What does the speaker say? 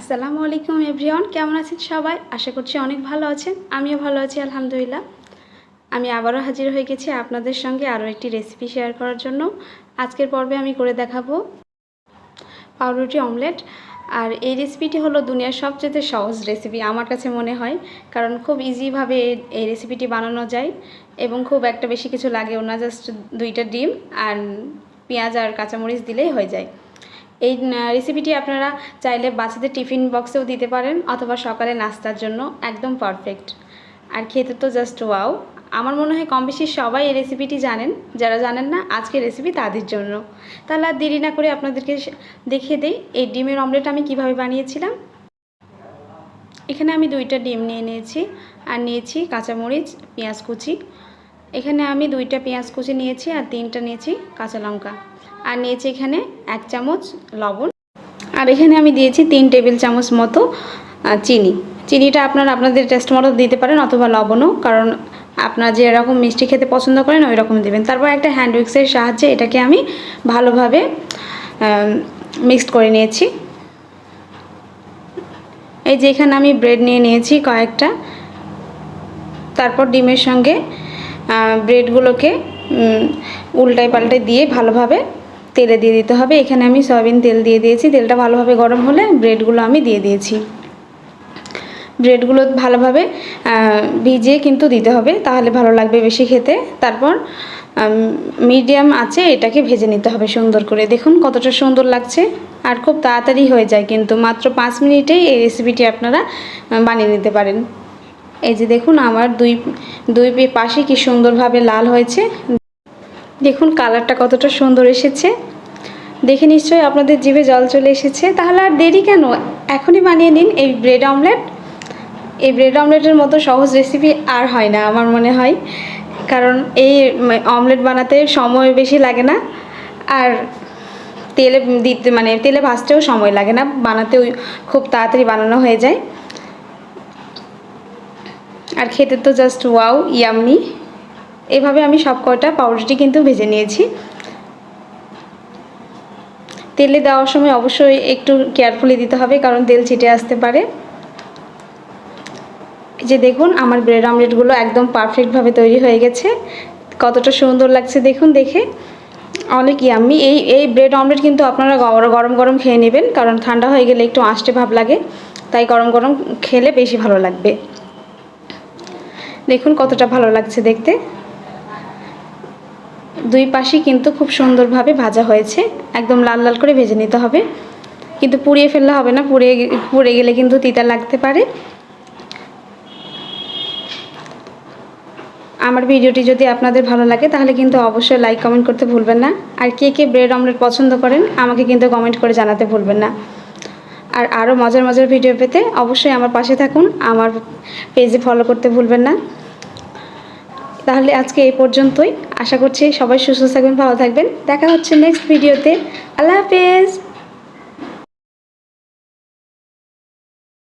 আসসালামু আলাইকুম এভরিওয়ান, কেমন আছেন সবাই? আশা করছি অনেক ভালো আছেন। আমিও ভালো আছি, আলহামদুলিল্লাহ। আমি আবারও হাজির হয়ে গেছি আপনাদের সঙ্গে আরও একটি রেসিপি শেয়ার করার জন্য। আজকের পর্বে আমি করে দেখাবো পাউরুটি অমলেট আর এই রেসিপিটি হলো দুনিয়ার সবচেয়ে সহজ রেসিপি আমার কাছে মনে হয়। কারণ খুব ইজিভাবে এই রেসিপিটি বানানো যায় এবং খুব একটা বেশি কিছু লাগেও না জাস্ট দুইটা ডিম আর পেঁয়াজ আর কাঁচামরিচ দিলেই হয়ে যায়। এই রেসিপিটি আপনারা চাইলে বাচ্চাদের টিফিন বক্সেও দিতে পারেন অথবা সকালে নাস্তার জন্য। একদম পারফেক্ট আর খেতে তো জাস্ট ওয়াও আমার মনে হয় কম বেশি সবাই এই রেসিপিটি জানেন। যারা জানেন না আজকের রেসিপি তাদের জন্য। তাহলে আর দেরি না করে আপনাদেরকে দেখিয়ে দিই এই ডিমের অমলেট আমি কীভাবে বানিয়েছিলাম। এখানে আমি দুইটা ডিম নিয়ে নিয়েছি। আর নিয়েছি কাঁচামরিচ, পেঁয়াজ কুচি। এখানে আমি দুইটা পেঁয়াজ কুচি নিয়েছি আর তিনটা নিয়েছি কাঁচা লঙ্কা। আর নিয়েছি এখানে এক চামচ লবণ। আর এখানে আমি দিয়েছি তিন টেবিল চামচ মতো চিনি। চিনিটা আপনারা আপনাদের টেস্ট মতো দিতে পারেন অথবা লবণও, কারণ আপনারা যে এরকম মিষ্টি খেতে পছন্দ করেন ওই রকম দেবেন। তারপর একটা হ্যান্ড উইক্সের সাহায্যে এটাকে আমি ভালোভাবে মিক্সড করে নিয়েছি। এই যে এখানে আমি ব্রেড নিয়ে নিয়েছি কয়েকটা। তারপর ডিমের সঙ্গে ব্রেডগুলোকে উল্টায় পাল্টায় দিয়ে ভালোভাবে তেলে দিয়ে দিতে হবে। এখানে আমি সয়াবিন তেল দিয়ে দিয়েছি। তেলটা ভালোভাবে গরম হলে ব্রেডগুলো আমি দিয়ে দিয়েছি। ব্রেডগুলো ভালোভাবে ভিজিয়ে কিন্তু দিতে হবে। তাহলে ভালো লাগবে বেশি খেতে। তারপর মিডিয়াম আছে, এটাকে ভেজে নিতে হবে সুন্দর করে। দেখুন কতটা সুন্দর লাগছে। আর খুব তাড়াতাড়ি হয়ে যায় কিন্তু। মাত্র পাঁচ মিনিটেই এই রেসিপিটি আপনারা বানিয়ে নিতে পারেন। এই যে দেখুন, আমার দুই দুই পাশে কি সুন্দরভাবে লাল হয়েছে। দেখুন কালারটা কতটা সুন্দর এসেছে। দেখে নিশ্চয়ই আপনাদের জিভে জল চলে এসেছে। তাহলে আর দেরি কেন? এখনই বানিয়ে নিন এই ব্রেড অমলেট। এই ব্রেড অমলেটের মতো সহজ রেসিপি আর হয় না আমার মনে হয়। কারণ এই অমলেট বানাতে সময় বেশি লাগে না। আর তেলে দিতে মানে তেলে ভাজতেও সময় লাগে না। বানাতেও খুব তাড়াতাড়ি বানানো হয়ে যায়। আর খেতে তো জাস্ট ওয়াও ইয়াম্মি এভাবে আমি সব কয়টা পাউরুটি কিন্তু ভেজে নিয়েছি। তেলে দেওয়ার সময় অবশ্যই একটু কেয়ারফুলি দিতে হবে, কারণ তেল ছিটে আসতে পারে। যে দেখুন, আমার ব্রেড অমলেটগুলো একদম পারফেক্টভাবে তৈরি হয়ে গেছে। কতটা সুন্দর লাগছে দেখুন, দেখে। অনেক ইয়াম্মি এই এই ব্রেড অমলেট কিন্তু আপনারা গরম গরম খেয়ে নেবেন, কারণ ঠান্ডা হয়ে গেলে একটু আষ্টে ভাব লাগে। তাই গরম গরম খেলে বেশি ভালো লাগবে। দেখুন কতটা ভালো লাগছে দেখতে। দুই পাশই কিন্তু খুব সুন্দরভাবে ভাজা হয়েছে। একদম লাল লাল করে ভেজে নিতে হবে। কিন্তু পুড়িয়ে ফেললে হবে না পুড়ে পুড়ে গেলে কিন্তু তিতা লাগতে পারে। আমার ভিডিওটি যদি আপনাদের ভালো লাগে, তাহলে কিন্তু অবশ্যই লাইক কমেন্ট করতে ভুলবেন না। আর কে কে ব্রেড অমলেট পছন্দ করেন, আমাকে কিন্তু কমেন্ট করে জানাতে ভুলবেন না। আর আরও মজার মজার ভিডিও পেতে অবশ্যই আমার পাশে থাকুন, আমার পেজে ফলো করতে ভুলবেন না। তাহলে আজকে এই পর্যন্তই। আশা করছি সবাই সুস্থ থাকবেন ভালো থাকবেন। দেখা হচ্ছে নেক্সট ভিডিওতে আল্লাহ হাফেজ।